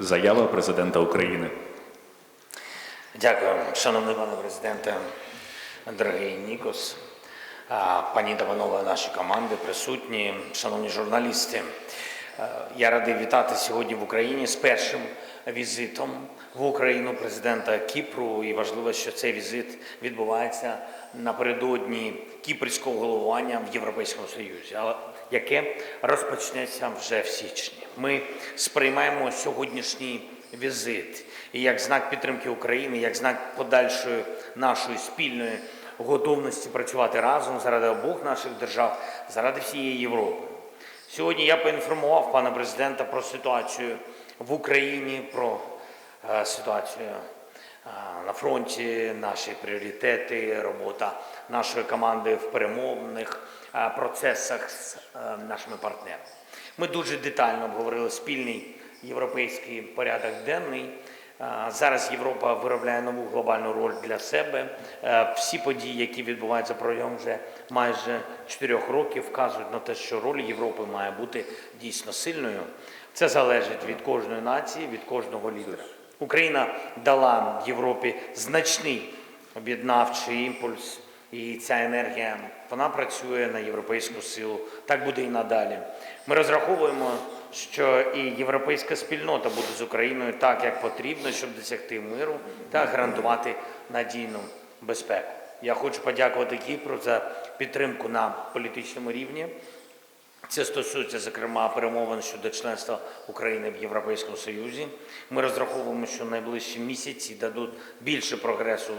Заява президента України. Дякую, шановний пане президенте, дорогий Нікос, пані та панове наші команди, присутні, шановні журналісти. Е, Я радий вітати сьогодні в Україні з першим візитом в Україну президента Кіпру. І важливо, що цей візит відбувається напередодні кіпрського головування в Європейському Союзі, яке розпочнеться вже в січні. Ми сприймаємо сьогоднішній візит і як знак підтримки України, як знак подальшої нашої спільної готовності працювати разом заради обох наших держав, заради всієї Європи. Сьогодні я поінформував пана президента про ситуацію в Україні, про е, ситуацію е, на фронті, наші пріоритети, робота нашої команди в перемовних е, процесах з нашими партнерами. Ми дуже детально обговорили спільний європейський порядок денний. Зараз Європа виробляє нову глобальну роль для себе. Е, Всі події, які відбуваються протягом вже майже чотирьох років, вказують на те, що роль Європи має бути дійсно сильною. Це залежить від кожної нації, від кожного лідера. Україна дала Європі значний об'єднавчий імпульс, і ця енергія вона працює на європейську силу. Так буде і надалі. Ми розраховуємо, що і європейська спільнота буде з Україною так, як потрібно, щоб досягти миру та гарантувати надійну безпеку. Я хочу подякувати Кіпру за підтримку на політичному рівні. Це стосується, зокрема, перемовин щодо членства України в Європейському Союзі. Ми розраховуємо, що найближчі місяці дадуть більше прогресу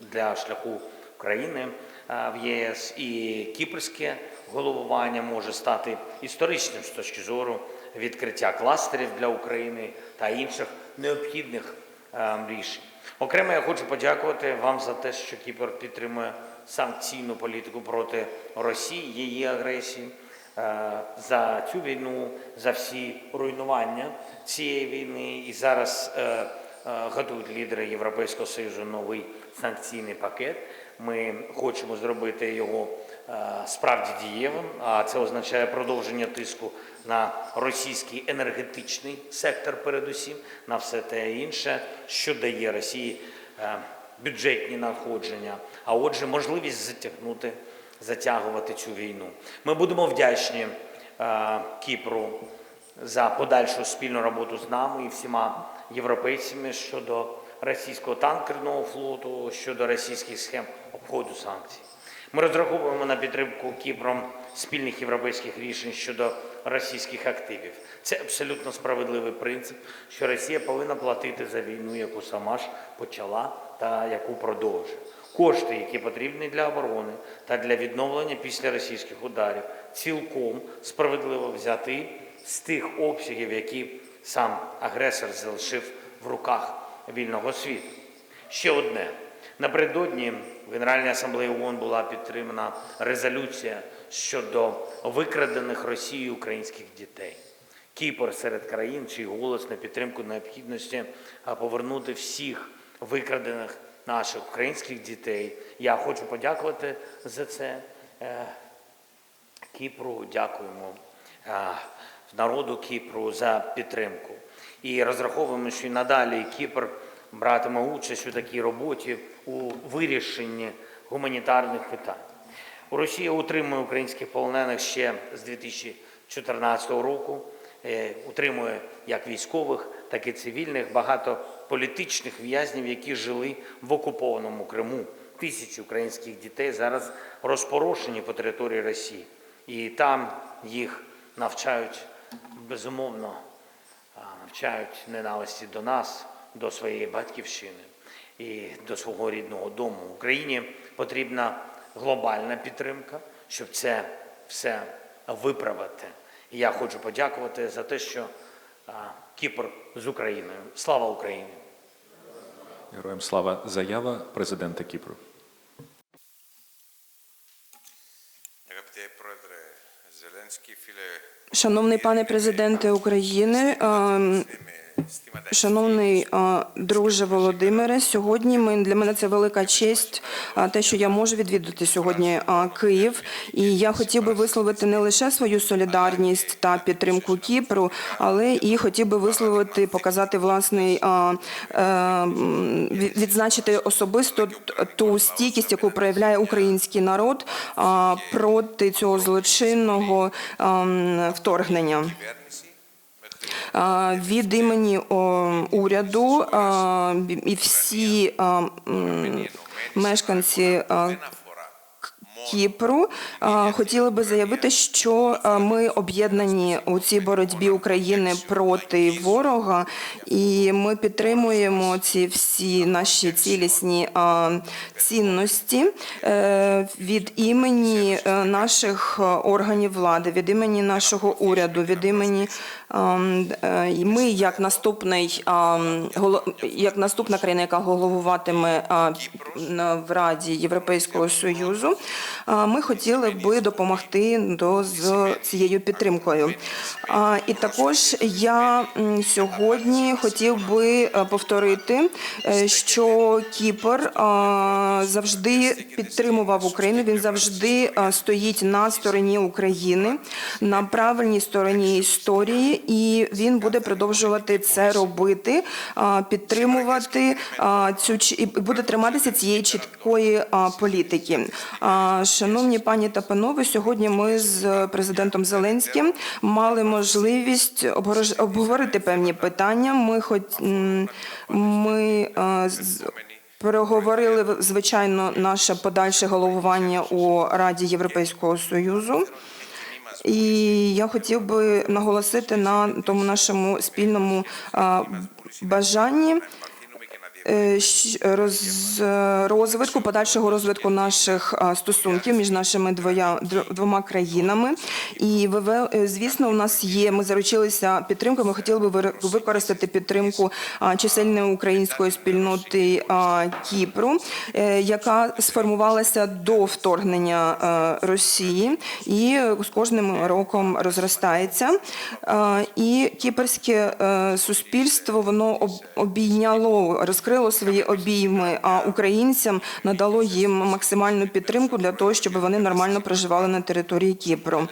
для шляху України в єС, і кіпрське головування може стати історичним з точки зору відкриття кластерів для України та інших необхідних е, рішень. Окремо я хочу подякувати вам за те, що Кіпр підтримує санкційну політику проти Росії, її агресії, е, за цю війну, за всі руйнування цієї війни. І зараз е, готують лідери Європейського Союзу новий санкційний пакет. Ми хочемо зробити його справді дієвим, а це означає продовження тиску на російський енергетичний сектор, передусім, на все те інше, що дає Росії е, бюджетні надходження, а отже, можливість затягнути, затягувати цю війну. Ми будемо вдячні е, Кіпру за подальшу спільну роботу з нами і всіма європейцями щодо російського танкерного флоту, щодо російських схем обходу санкцій. Ми розраховуємо на підтримку Кіпром спільних європейських рішень щодо російських активів. Це абсолютно справедливий принцип, що Росія повинна платити за війну, яку сама ж почала та яку продовжує. Кошти, які потрібні для оборони та для відновлення після російських ударів, цілком справедливо взяти з тих обсягів, які сам агресор залишив в руках вільного світу. Ще одне. Напередодні в Генеральній асамблеї ООН була підтримана резолюція щодо викрадених Росією українських дітей. Кіпр серед країн, чий голос на підтримку необхідності повернути всіх викрадених наших українських дітей. Я хочу подякувати за це. Е, Кіпру дякуємо е, народу Кіпру за підтримку. І розраховуємо, що і надалі Кіпр братиме участь у такій роботі у вирішенні гуманітарних питань. У Росії утримує українських полонених ще з 2014 року. Е, Утримує як військових, так і цивільних, багато політичних в'язнів, які жили в окупованому Криму. Тисячі українських дітей зараз розпорошені по території Росії. І там їх навчають безумовно, навчають ненависті до нас, до своєї батьківщини і до свого рідного дому. Україні потрібна глобальна підтримка, щоб це все виправити. І я хочу подякувати за те, що Кіпр з Україною. Слава Україні! Героям слава заява президента Кіпру. Шановний пане президенте України. Ем, шановний е, друже Володимире, сьогодні ми для мене це велика честь, е, те, що я можу відвідати сьогодні е, Київ. І я хотів би висловити не лише свою солідарність та підтримку Кіпру, але і хотів би висловити, показати власний відзначити особисто ту стійкість, яку проявляє український народ проти цього злочинного ем, вторгнення. Від імені уряду і всі мешканці Кіпру хотіли би заявити, що ми об'єднані у цій боротьбі України проти ворога, і ми підтримуємо ці всі наші цілісні цінності е, від імені е, наших органів влади, від імені нашого уряду, від імені е, ми, як наступний як наступна країна, яка головуватиме в Раді Європейського Союзу, ми хотіли би допомогти до з цією підтримкою. І також я сьогодні хотів би е, повторити, е, що Кіпр завжди підтримував Україну. Він завжди стоїть на стороні України, на правильній стороні історії, і він буде продовжувати це робити, підтримувати цю і буде триматися цієї чіткої політики. Шановні пані та панове, сьогодні ми з президентом Зеленським мали можливість обговорити певні питання. Ми хоч ми е, Переговорили звичайно наше подальше головування у Раді Європейського союзу. І я хотів би наголосити на тому нашому спільному бажанні е, щ- роз, розвитку, подальшого розвитку наших стосунків між нашими двоя, двома країнами. І е, звісно, у нас є. Ми заручилися підтримкою. Ми хотіли би використати підтримку чисельної української спільноти Кіпру, е, яка сформувалася до вторгнення е, Росії і з кожним роком розростається. Е, І кіпрське е, суспільство воно обійняло, розкрило свої обійми українцям, надало їм максимальну підтримку для того, щоб вони нормально проживали на території Кіпру.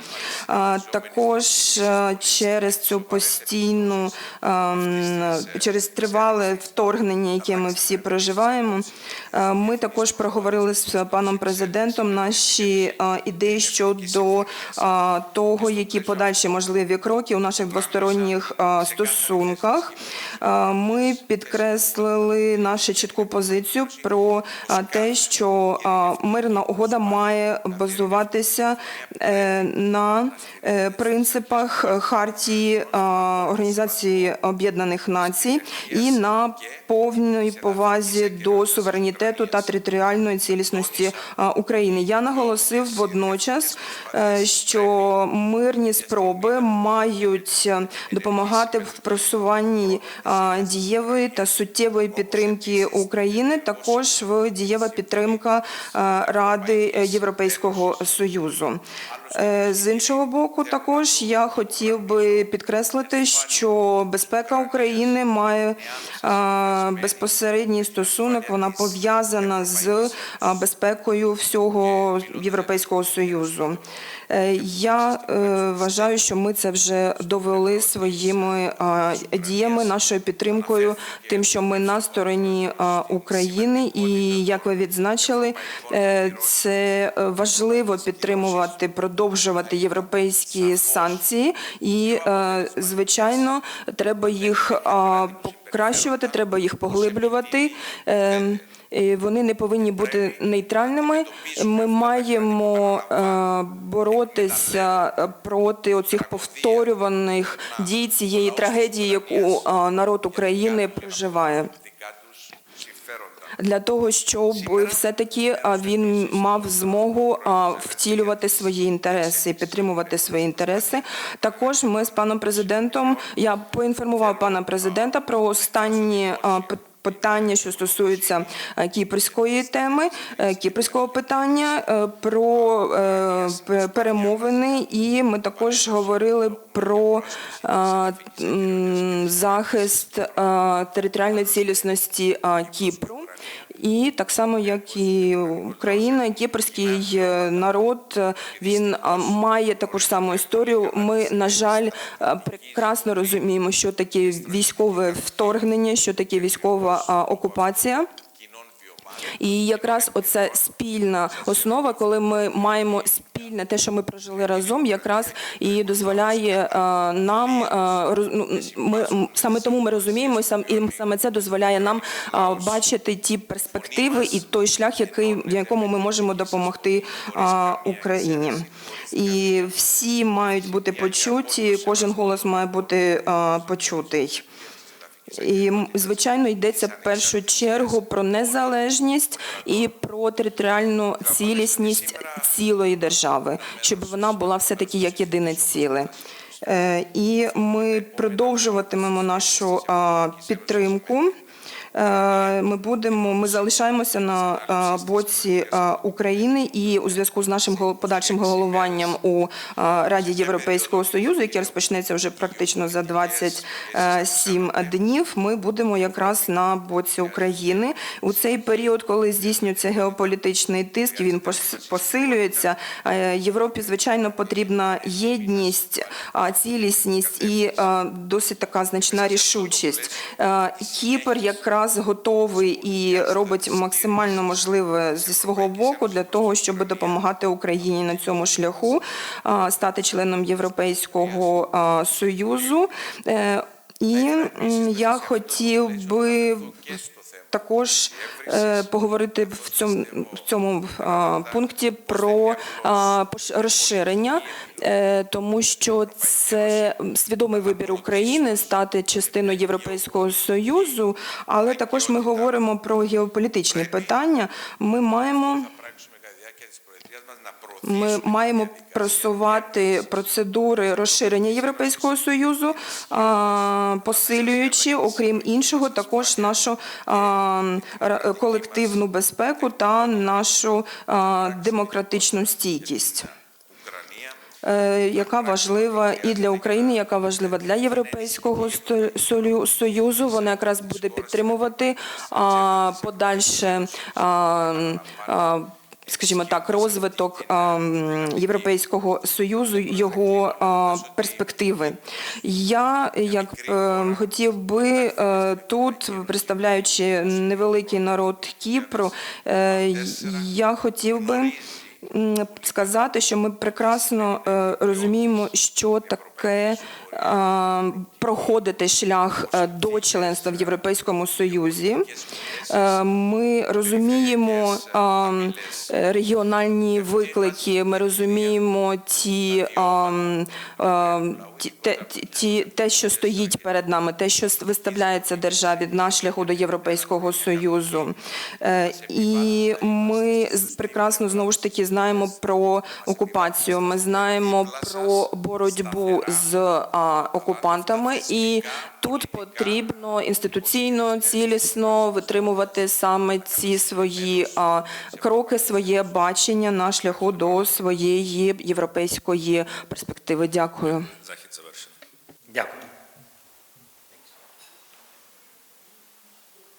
Також е, через цю постійну, ем, через тривале вторгнення, яке ми всі проживаємо, е, ми також проговорили з паном президентом наші е, ідеї щодо того, які подальші можливі кроки у наших двосторонніх стосунках. Ми підкреслили нашу чітку позицію про те, що мирна угода має базуватися е, на е, принципах е, хартії Організації Об'єднаних Націй і на повній повазі до суверенітету та територіальної цілісності України. Я наголосив водночас, що мирні спроби мають допомагати в просуванні дієвої та суттєвої підтримки України. Також в дієва підтримка е, Ради Європейського Союзу. Е, З іншого боку, також я хотів би підкреслити, що безпека України має е, безпосередній стосунок. Вона пов'язана з е, безпекою всього Європейського союзу. Я вважаю, що ми це вже довели своїми діями, нашою підтримкою, тим, що ми на стороні України, і як ви відзначили, це важливо підтримувати, продовжувати європейські санкції, і е, звичайно, треба їх е, покращувати, треба їх поглиблювати. Е, Вони не повинні бути нейтральними. Ми маємо боротися проти оцих повторюваних дій цієї трагедії, яку народ України проживає. Для того щоб все-таки він мав змогу втілювати свої інтереси, підтримувати свої інтереси. Також ми з паном президентом я поінформував пана президента про останні питання, що стосуються е, кіпрської теми, е, кіпрського питання, е, про перемовини, і ми також говорили про захист територіальної цілісності Кіпру. І так само, як і Україна, кіпрський е, народ е, він е, має таку ж саму історію. Ми, на жаль, прекрасно розуміємо, що таке військове вторгнення, що таке військова окупація. І якраз оце спільна основа, коли ми маємо спільне те, що ми прожили разом, якраз і дозволяє е, нам е, ну, ми саме тому ми розуміємо, і сам і саме це дозволяє нам е, бачити ті перспективи і той шлях, який в якому ми можемо допомогти Україні. І всі мають бути почуті, кожен голос має бути почутий. І звичайно йдеться в першу чергу про незалежність і про територіальну цілісність цілої держави, щоб вона була все таки як єдине ціле. Е, І ми продовжуватимемо нашу підтримку. Е, Ми будемо, ми залишаємося на е, боці е, України і у зв'язку з нашим подальшим головуванням у Раді Європейського Союзу, яке розпочнеться вже практично за 27 днів. Ми будемо якраз на боці України у цей період, коли здійснюється геополітичний тиск, він пос- посилюється. Європі звичайно потрібна єдність, цілісність і досить така значна рішучість. Кіпр якраз готовий і робить максимально можливе зі свого боку для того, щоб допомагати Україні на цьому шляху стати членом Європейського союзу. Е, І я хотів би також е, поговорити в цьому, в цьому пункті про розширення, е, тому що це свідомий вибір України стати частиною Європейського союзу, але також ми говоримо про геополітичні питання. Ми маємо. Ми маємо просувати процедури розширення Європейського союзу, посилюючи, окрім іншого, також нашу колективну безпеку та нашу демократичну стійкість. Е, яка важлива і для України, яка важлива для Європейського Союзу. Вона якраз буде підтримувати подальше Скажімо так, розвиток Європейського союзу, його перспективи. Я як е, хотів би е, тут, представляючи невеликий народ Кіпру, е, я хотів би сказати, що ми прекрасно е, розуміємо, що таке е, проходити шлях е, до членства в Європейському Союзі. Е, Ми розуміємо е, е, регіональні виклики, ми розуміємо ті, е, е, ті, те, ті- те, що стоїть перед нами, те, що виставляється державі на шляху до Європейського Союзу. Е, І ми прекрасно знову ж таки знаємо про окупацію. Ми знаємо про боротьбу з окупантами, і тут потрібно інституційно цілісно витримувати саме ці свої а, кроки, своє бачення на шляху до своєї європейської перспективи. Дякую. Захід завершений. Дякую.